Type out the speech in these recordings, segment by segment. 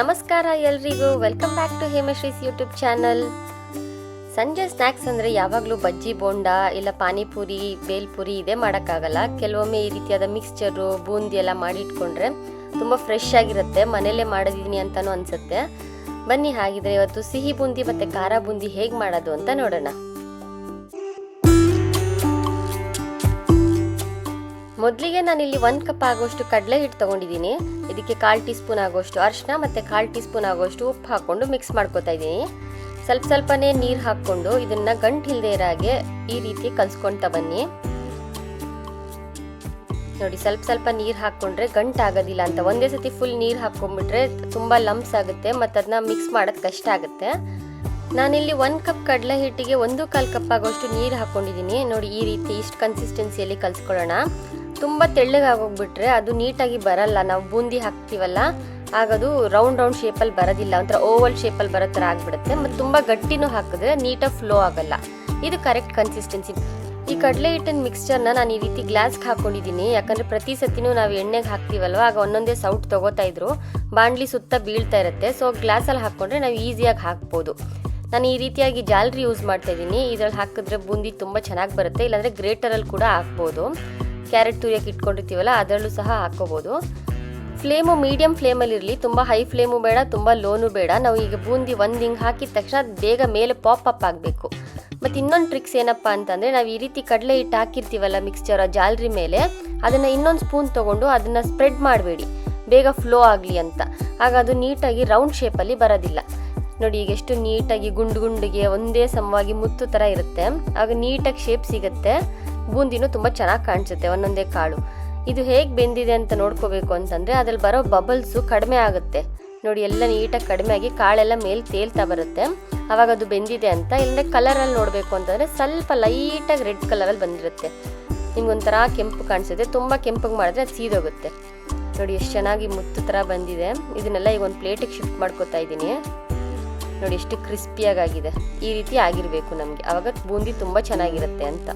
ನಮಸ್ಕಾರ ಎಲ್ರಿಗೂ. Welcome back to Hemashree's YouTube channel ಸಂಜೆ ಸ್ನ್ಯಾಕ್ಸ್ ಅಂದರೆ ಯಾವಾಗಲೂ ಬಜ್ಜಿ, ಬೋಂಡ, ಇಲ್ಲ ಪಾನಿಪುರಿ, ಬೇಲ್ಪುರಿ ಇದೇ ಮಾಡೋಕ್ಕಾಗಲ್ಲ. ಕೆಲವೊಮ್ಮೆ ಈ ರೀತಿಯಾದ ಮಿಕ್ಸ್ಚರು ಬೂಂದಿ ಎಲ್ಲ ಮಾಡಿಟ್ಕೊಂಡ್ರೆ ತುಂಬ ಫ್ರೆಶ್ ಆಗಿರುತ್ತೆ. ಮನೇಲೇ ಮಾಡಿದ್ದೀನಿ ಅಂತಲೂ ಅನಿಸುತ್ತೆ. ಬನ್ನಿ, ಹಾಗಿದ್ರೆ ಇವತ್ತು ಸಿಹಿ ಬೂಂದಿ ಮತ್ತು ಖಾರ ಬೂಂದಿ ಹೇಗೆ ಮಾಡೋದು ಅಂತ ನೋಡೋಣ. ಮೊದಲಿಗೆ ನಾನಿಲ್ಲಿ ಒಂದು ಕಪ್ ಆಗೋಷ್ಟು ಕಡಲೆ ಹಿಟ್ಟು ತೊಗೊಂಡಿದ್ದೀನಿ. ಇದಕ್ಕೆ ಕಾಲು ಟೀ ಸ್ಪೂನ್ ಆಗೋಷ್ಟು ಅರಿಶಿನ ಮತ್ತು ಕಾಲು ಟೀ ಸ್ಪೂನ್ ಆಗೋಷ್ಟು ಉಪ್ಪು ಹಾಕ್ಕೊಂಡು ಮಿಕ್ಸ್ ಮಾಡ್ಕೊತಾ ಇದ್ದೀನಿ. ಸ್ವಲ್ಪ ಸ್ವಲ್ಪನೇ ನೀರು ಹಾಕ್ಕೊಂಡು ಇದನ್ನು ಗಂಟು ಇಲ್ಲದೆ ಹಾಗೆ ಈ ರೀತಿ ಕಲ್ಸ್ಕೊತಾ ಬನ್ನಿ. ನೋಡಿ, ಸ್ವಲ್ಪ ಸ್ವಲ್ಪ ನೀರು ಹಾಕ್ಕೊಂಡ್ರೆ ಗಂಟು ಆಗೋದಿಲ್ಲ ಅಂತ. ಒಂದೇ ಸತಿ ಫುಲ್ ನೀರು ಹಾಕ್ಕೊಂಡ್ಬಿಟ್ರೆ ತುಂಬ ಲಂಪ್ಸ್ ಆಗುತ್ತೆ ಮತ್ತು ಅದನ್ನ ಮಿಕ್ಸ್ ಮಾಡೋದು ಕಷ್ಟ ಆಗುತ್ತೆ. ನಾನಿಲ್ಲಿ ಒಂದು ಕಪ್ ಕಡಲೆ ಹಿಟ್ಟಿಗೆ ಒಂದು ಕಾಲು ಕಪ್ ಆಗೋಷ್ಟು ನೀರು ಹಾಕ್ಕೊಂಡಿದ್ದೀನಿ. ನೋಡಿ, ಈ ರೀತಿ ಇಷ್ಟು ಕನ್ಸಿಸ್ಟೆನ್ಸಿಯಲ್ಲಿ ಕಲ್ಸ್ಕೊಳ್ಳೋಣ. ತುಂಬ ತೆಳ್ಳಗಾಗೋಗ್ಬಿಟ್ರೆ ಅದು ನೀಟಾಗಿ ಬರಲ್ಲ. ನಾವು ಬೂಂದಿ ಹಾಕ್ತೀವಲ್ಲ ಆಗದು ರೌಂಡ್ ರೌಂಡ್ ಶೇಪಲ್ಲಿ ಬರೋದಿಲ್ಲ. ಒಂಥರ ಓವಲ್ ಶೇಪಲ್ಲಿ ಬರೋ ಥರ ಆಗಿಬಿಡುತ್ತೆ. ಮತ್ತು ತುಂಬ ಗಟ್ಟಿನೂ ಹಾಕಿದ್ರೆ ನೀಟಾಗಿ ಫ್ಲೋ ಆಗಲ್ಲ. ಇದು ಕರೆಕ್ಟ್ ಕನ್ಸಿಸ್ಟೆನ್ಸಿ ಈ ಕಡಲೆ ಹಿಟ್ಟಿನ ಮಿಕ್ಸ್ಚರ್ನ ನಾನು ಈ ರೀತಿ ಗ್ಲಾಸ್ಗೆ ಹಾಕೊಂಡಿದ್ದೀನಿ. ಯಾಕಂದರೆ ಪ್ರತಿ ಸತಿನೂ ನಾವು ಎಣ್ಣೆಗೆ ಹಾಕ್ತೀವಲ್ವ, ಆಗ ಒಂದೊಂದೇ ಸೌಟ್ ತೊಗೋತಾ ಇದ್ರು. ಬಾಂಡ್ಲಿ ಸುತ್ತ ಬೀಳ್ತಾ ಇರುತ್ತೆ. ಸೊ ಗ್ಲಾಸಲ್ಲಿ ಹಾಕ್ಕೊಂಡ್ರೆ ನಾವು ಈಸಿಯಾಗಿ ಹಾಕ್ಬೋದು. ನಾನು ಈ ರೀತಿಯಾಗಿ ಜಾಲ್ರಿ ಯೂಸ್ ಮಾಡ್ತಾ ಇದ್ದೀನಿ. ಇದ್ರಲ್ಲಿ ಹಾಕಿದ್ರೆ ಬೂಂದಿ ತುಂಬ ಚೆನ್ನಾಗಿ ಬರುತ್ತೆ. ಇಲ್ಲಾಂದರೆ ಗ್ರೇಟರಲ್ಲಿ ಕೂಡ ಹಾಕ್ಬೋದು. ಕ್ಯಾರೆಟ್ ತುರಿಯಕ್ಕೆ ಇಟ್ಕೊಂಡಿರ್ತೀವಲ್ಲ, ಅದರಲ್ಲೂ ಸಹ ಹಾಕ್ಕೋಬೋದು. ಫ್ಲೇಮು ಮೀಡಿಯಮ್ ಫ್ಲೇಮಲ್ಲಿ ಇರಲಿ, ತುಂಬ ಹೈ ಫ್ಲೇಮು ಬೇಡ, ತುಂಬ ಲೋನು ಬೇಡ. ನಾವು ಈಗ ಬೂಂದಿ ಒಂದು ಹಿಂಗೆ ಹಾಕಿದ ತಕ್ಷಣ ಬೇಗ ಮೇಲೆ ಪಾಪ್ ಅಪ್ ಆಗಬೇಕು. ಮತ್ತು ಇನ್ನೊಂದು ಟ್ರಿಕ್ಸ್ ಏನಪ್ಪ ಅಂತಂದರೆ, ನಾವು ಈ ರೀತಿ ಕಡಲೆ ಹಿಟ್ಟು ಹಾಕಿರ್ತೀವಲ್ಲ ಮಿಕ್ಸ್ಚರ್ ಜಾಲರಿ ಮೇಲೆ, ಅದನ್ನು ಇನ್ನೊಂದು ಸ್ಪೂನ್ ತೊಗೊಂಡು ಅದನ್ನು ಸ್ಪ್ರೆಡ್ ಮಾಡಬೇಡಿ. ಬೇಗ ಫ್ಲೋ ಆಗಲಿ ಅಂತ. ಆಗ ಅದು ನೀಟಾಗಿ ರೌಂಡ್ ಶೇಪಲ್ಲಿ ಬರೋದಿಲ್ಲ. ನೋಡಿ, ಈಗ ಎಷ್ಟು ನೀಟಾಗಿ ಗುಂಡು ಗುಂಡಿಗೆ ಒಂದೇ ಸಮವಾಗಿ ಮುತ್ತು ಥರ ಇರುತ್ತೆ. ಆಗ ನೀಟಾಗಿ ಶೇಪ್ ಸಿಗುತ್ತೆ. ಬೂಂದಿನೂ ತುಂಬ ಚೆನ್ನಾಗಿ ಕಾಣಿಸುತ್ತೆ, ಒಂದೊಂದೇ ಕಾಳು. ಇದು ಹೇಗೆ ಬೆಂದಿದೆ ಅಂತ ನೋಡ್ಕೋಬೇಕು ಅಂತಂದರೆ ಅದ್ರಲ್ಲಿ ಬರೋ ಬಬಲ್ಸು ಕಡಿಮೆ ಆಗುತ್ತೆ. ನೋಡಿ, ಎಲ್ಲ ನೀಟಾಗಿ ಕಡಿಮೆ ಆಗಿ ಕಾಳೆಲ್ಲ ಮೇಲೆ ತೇಲ್ತಾ ಬರುತ್ತೆ. ಆವಾಗ ಅದು ಬೆಂದಿದೆ ಅಂತ. ಇಲ್ಲದೆ ಕಲರಲ್ಲಿ ನೋಡಬೇಕು ಅಂತಂದರೆ ಸ್ವಲ್ಪ ಲೈಟಾಗಿ ರೆಡ್ ಕಲರಲ್ಲಿ ಬಂದಿರುತ್ತೆ. ನಿಮ್ಗೊಂಥರ ಕೆಂಪು ಕಾಣಿಸುತ್ತೆ. ತುಂಬ ಕೆಂಪಗೆ ಮಾಡಿದ್ರೆ ಅದು ಸೀದೋಗುತ್ತೆ. ನೋಡಿ, ಎಷ್ಟು ಚೆನ್ನಾಗಿ ಮುತ್ತು ಥರ ಬಂದಿದೆ. ಇದನ್ನೆಲ್ಲ ಈಗ ಒಂದು ಪ್ಲೇಟಿಗೆ ಶಿಫ್ಟ್ ಮಾಡ್ಕೋತಾ ಇದ್ದೀನಿ. ನೋಡಿ, ಎಷ್ಟು ಕ್ರಿಸ್ಪಿಯಾಗಿದೆ ಈ ರೀತಿ ಆಗಿರಬೇಕು ನಮಗೆ. ಆವಾಗ ಬೂಂದಿ ತುಂಬ ಚೆನ್ನಾಗಿರುತ್ತೆ ಅಂತ.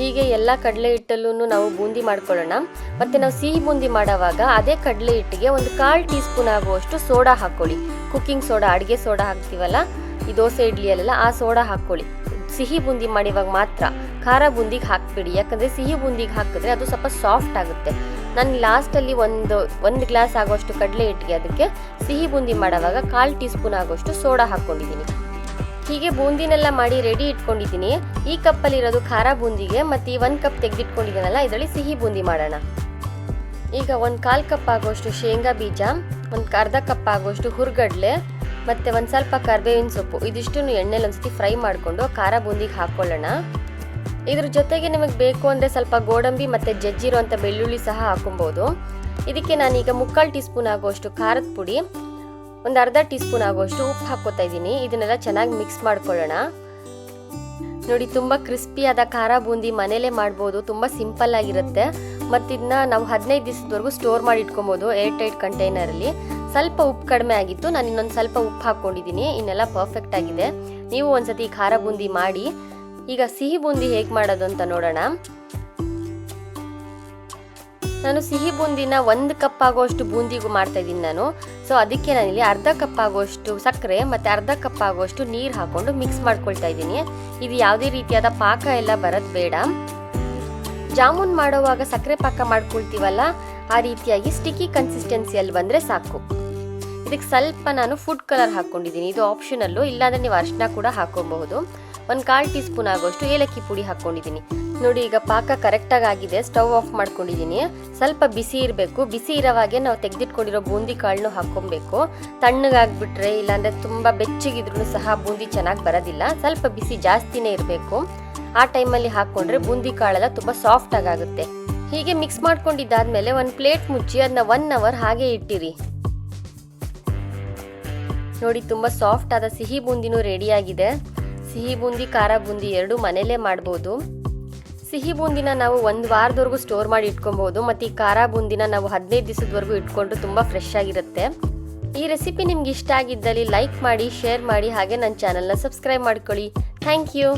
ಹೀಗೆ ಎಲ್ಲ ಕಡಲೆ ಹಿಟ್ಟಲ್ಲೂ ನಾವು ಬೂಂದಿ ಮಾಡ್ಕೊಳ್ಳೋಣ. ಮತ್ತು ನಾವು ಸಿಹಿ ಬೂಂದಿ ಮಾಡೋವಾಗ ಅದೇ ಕಡಲೆ ಹಿಟ್ಟಿಗೆ ಒಂದು ಕಾಲು ಟೀ ಸ್ಪೂನ್ ಆಗುವಷ್ಟು ಸೋಡಾ ಹಾಕ್ಕೊಳ್ಳಿ. ಕುಕ್ಕಿಂಗ್ ಸೋಡಾ, ಅಡುಗೆ ಸೋಡಾ ಹಾಕ್ತೀವಲ್ಲ, ಈ ದೋಸೆ ಇಡ್ಲಿಯಲ್ಲೆಲ್ಲ ಆ ಸೋಡಾ ಹಾಕ್ಕೊಳ್ಳಿ. ಸಿಹಿ ಬೂಂದಿ ಮಾಡಿವಾಗ ಮಾತ್ರ ಖಾರ ಬೂಂದಿಗೆ ಹಾಕ್ಬಿಡಿ. ಯಾಕಂದರೆ ಸಿಹಿ ಬೂಂದಿಗೆ ಹಾಕಿದ್ರೆ ಅದು ಸ್ವಲ್ಪ ಸಾಫ್ಟ್ ಆಗುತ್ತೆ. ನಾನು ಲಾಸ್ಟಲ್ಲಿ ಒಂದು ಒಂದು ಗ್ಲಾಸ್ ಆಗೋಷ್ಟು ಕಡಲೆ ಹಿಟ್ಟಿಗೆ ಅದಕ್ಕೆ ಸಿಹಿ ಬೂಂದಿ ಮಾಡೋವಾಗ ಕಾಲು ಟೀ ಸ್ಪೂನ್ ಆಗೋಷ್ಟು ಸೋಡಾ ಹಾಕ್ಕೊಂಡಿದ್ದೀನಿ. ಹೀಗೆ ಬೂಂದಿನೆಲ್ಲ ಮಾಡಿ ರೆಡಿ ಇಟ್ಕೊಂಡಿದ್ದೀನಿ. ಈ ಕಪ್ಪಲ್ಲಿ ಇರೋದು ಖಾರ ಬೂಂದಿಗೆ ಮತ್ತು ಈ ಒಂದು ಕಪ್ ತೆಗೆದಿಟ್ಕೊಂಡಿದ್ದೀನಲ್ಲ, ಇದರಲ್ಲಿ ಸಿಹಿ ಬೂಂದಿ ಮಾಡೋಣ. ಈಗ ಒಂದು ಕಾಲು ಕಪ್ ಆಗೋಷ್ಟು ಶೇಂಗಾ ಬೀಜ, ಒಂದು ಅರ್ಧ ಕಪ್ ಆಗೋಷ್ಟು ಹುರ್ಗಡ್ಲೆ, ಮತ್ತು ಒಂದು ಸ್ವಲ್ಪ ಕರ್ಬೇವಿನ ಸೊಪ್ಪು ಇದಿಷ್ಟು ಎಣ್ಣೆಲಿ ಒಂದ್ಸತಿ ಫ್ರೈ ಮಾಡಿಕೊಂಡು ಖಾರ ಬೂಂದಿಗೆ ಹಾಕ್ಕೊಳ್ಳೋಣ ಇದ್ರ ಜೊತೆಗೆ ನಿಮಗೆ ಬೇಕು ಅಂದರೆ ಸ್ವಲ್ಪ ಗೋಡಂಬಿ ಮತ್ತು ಜಜ್ಜಿರೋ ಅಂಥ ಬೆಳ್ಳುಳ್ಳಿ ಸಹ ಹಾಕೊಬೋದು ಇದಕ್ಕೆ ನಾನೀಗ ಮುಕ್ಕಾಲು ಟೀ ಸ್ಪೂನ್ ಆಗುವಷ್ಟು ಖಾರದ ಪುಡಿ ಒಂದು ಅರ್ಧ ಟೀ ಸ್ಪೂನ್ ಆಗುವಷ್ಟು ಉಪ್ಪು ಹಾಕ್ಕೋತಾ ಇದ್ದೀನಿ. ಇದನ್ನೆಲ್ಲ ಚೆನ್ನಾಗಿ ಮಿಕ್ಸ್ ಮಾಡ್ಕೊಳ್ಳೋಣ. ನೋಡಿ, ತುಂಬ ಕ್ರಿಸ್ಪಿಯಾದ ಖಾರ ಬೂಂದಿ ಮನೇಲೇ ಮಾಡ್ಬೋದು. ತುಂಬ ಸಿಂಪಲ್ ಆಗಿರುತ್ತೆ. ಮತ್ತು ಇದನ್ನ ನಾವು ಹದಿನೈದು ದಿವಸದವರೆಗೂ ಸ್ಟೋರ್ ಮಾಡಿ ಇಟ್ಕೊಬೋದು ಏರ್ ಟೈಟ್ ಕಂಟೈನರಲ್ಲಿ ಸ್ವಲ್ಪ ಉಪ್ಪು ಕಡಿಮೆ ಆಗಿತ್ತು. ನಾನು ಇನ್ನೊಂದು ಸ್ವಲ್ಪ ಉಪ್ಪು ಹಾಕ್ಕೊಂಡಿದ್ದೀನಿ. ಇನ್ನೆಲ್ಲ ಪರ್ಫೆಕ್ಟ್ ಆಗಿದೆ. ನೀವು ಒಂದ್ಸತಿ ಖಾರ ಬೂಂದಿ ಮಾಡಿ. ಈಗ ಸಿಹಿ ಬೂಂದಿ ಹೇಗೆ ಮಾಡೋದು ಅಂತ ನೋಡೋಣ. ನಾನು ಸಿಹಿ ಬೂಂದಿನ ಒಂದು ಕಪ್ ಆಗೋಷ್ಟು ಬೂಂದಿಗೂ ಮಾಡ್ತಾ ಇದ್ದೀನಿ ನಾನು. ಸೊ ಅದಕ್ಕೆ ನಾನಿಲ್ಲಿ ಅರ್ಧ ಕಪ್ ಆಗೋಷ್ಟು ಸಕ್ಕರೆ ಮತ್ತು ಅರ್ಧ ಕಪ್ ಆಗೋಷ್ಟು ನೀರು ಹಾಕ್ಕೊಂಡು ಮಿಕ್ಸ್ ಮಾಡ್ಕೊಳ್ತಾ ಇದ್ದೀನಿ. ಇದು ಯಾವುದೇ ರೀತಿಯಾದ ಪಾಕ ಎಲ್ಲ ಬರೋದು ಬೇಡ. ಜಾಮೂನ್ ಮಾಡೋವಾಗ ಸಕ್ಕರೆ ಪಾಕ ಮಾಡ್ಕೊಳ್ತೀವಲ್ಲ, ಆ ರೀತಿಯಾಗಿ ಸ್ಟಿಕ್ಕಿ ಕನ್ಸಿಸ್ಟೆನ್ಸಿಯಲ್ಲಿ ಬಂದರೆ ಸಾಕು. ಇದಕ್ಕೆ ಸ್ವಲ್ಪ ನಾನು ಫುಡ್ ಕಲರ್ ಹಾಕ್ಕೊಂಡಿದ್ದೀನಿ ಇದು ಆಪ್ಷನಲ್ಲು ಇಲ್ಲಾಂದರೆ ನೀವು ಅರ್ಶಿನ ಕೂಡ ಹಾಕೋಬಹುದು. ಒಂದು ಕಾಲು ಟೀ ಸ್ಪೂನ್ ಆಗೋಷ್ಟು ಏಲಕ್ಕಿ ಪುಡಿ ಹಾಕ್ಕೊಂಡಿದ್ದೀನಿ. ನೋಡಿ, ಈಗ ಪಾಕ ಕರೆಕ್ಟಾಗಿ ಆಗಿದೆ. ಸ್ಟವ್ ಆಫ್ ಮಾಡ್ಕೊಂಡಿದ್ದೀನಿ. ಸ್ವಲ್ಪ ಬಿಸಿ ಇರಬೇಕು. ಬಿಸಿ ಇರೋವಾಗೆ ನಾವು ತೆಗೆದಿಟ್ಕೊಂಡಿರೋ ಬೂಂದಿ ಕಾಳನ್ನು ಹಾಕ್ಕೊಬೇಕು. ತಣ್ಣಗಾಗ್ಬಿಟ್ರೆ, ಇಲ್ಲಾಂದರೆ ತುಂಬ ಬೆಚ್ಚಗಿದ್ರೂ ಸಹ ಬೂಂದಿ ಚೆನ್ನಾಗಿ ಬರೋದಿಲ್ಲ. ಸ್ವಲ್ಪ ಬಿಸಿ ಜಾಸ್ತಿನೇ ಇರಬೇಕು. ಆ ಟೈಮಲ್ಲಿ ಹಾಕ್ಕೊಂಡ್ರೆ ಬೂಂದಿ ಕಾಳೆಲ್ಲ ತುಂಬ ಸಾಫ್ಟಾಗಿ ಆಗುತ್ತೆ. ಹೀಗೆ ಮಿಕ್ಸ್ ಮಾಡ್ಕೊಂಡಿದ್ದಾದ್ಮೇಲೆ ಒಂದು ಪ್ಲೇಟ್ ಮುಚ್ಚಿ ಅದನ್ನ ಒನ್ ಅವರ್ ಹಾಗೆ ಇಟ್ಟಿರಿ. ನೋಡಿ, ತುಂಬ ಸಾಫ್ಟ್ ಆದ ಸಿಹಿ ಬೂಂದಿನೂ ರೆಡಿಯಾಗಿದೆ ಸಿಹಿ ಬೂಂದಿ, ಖಾರ ಬೂಂದಿ ಎರಡೂ ಮನೆಯಲ್ಲೇ ಮಾಡ್ಬೋದು. ಸಿಹಿ ಬೂಂದಿನ ನಾವು ಒಂದು ವಾರದವರೆಗೂ ಸ್ಟೋರ್ ಮಾಡಿ ಇಟ್ಕೊಬೋದು. ಮತ್ತು ಈ ಖಾರ ಬೂಂದಿನ ನಾವು ಹದಿನೈದು ದಿವಸದವರೆಗೂ ಇಟ್ಕೊಂಡ್ರೆ ತುಂಬ ಫ್ರೆಶ್ ಆಗಿರುತ್ತೆ. ಈ ರೆಸಿಪಿ ನಿಮ್ಗೆ ಇಷ್ಟ ಆಗಿದ್ದಲ್ಲಿ ಲೈಕ್ ಮಾಡಿ ಶೇರ್ ಮಾಡಿ, ಹಾಗೆ ನನ್ನ ಚಾನಲ್ನ ಸಬ್ಸ್ಕ್ರೈಬ್ ಮಾಡ್ಕೊಳ್ಳಿ. Thank you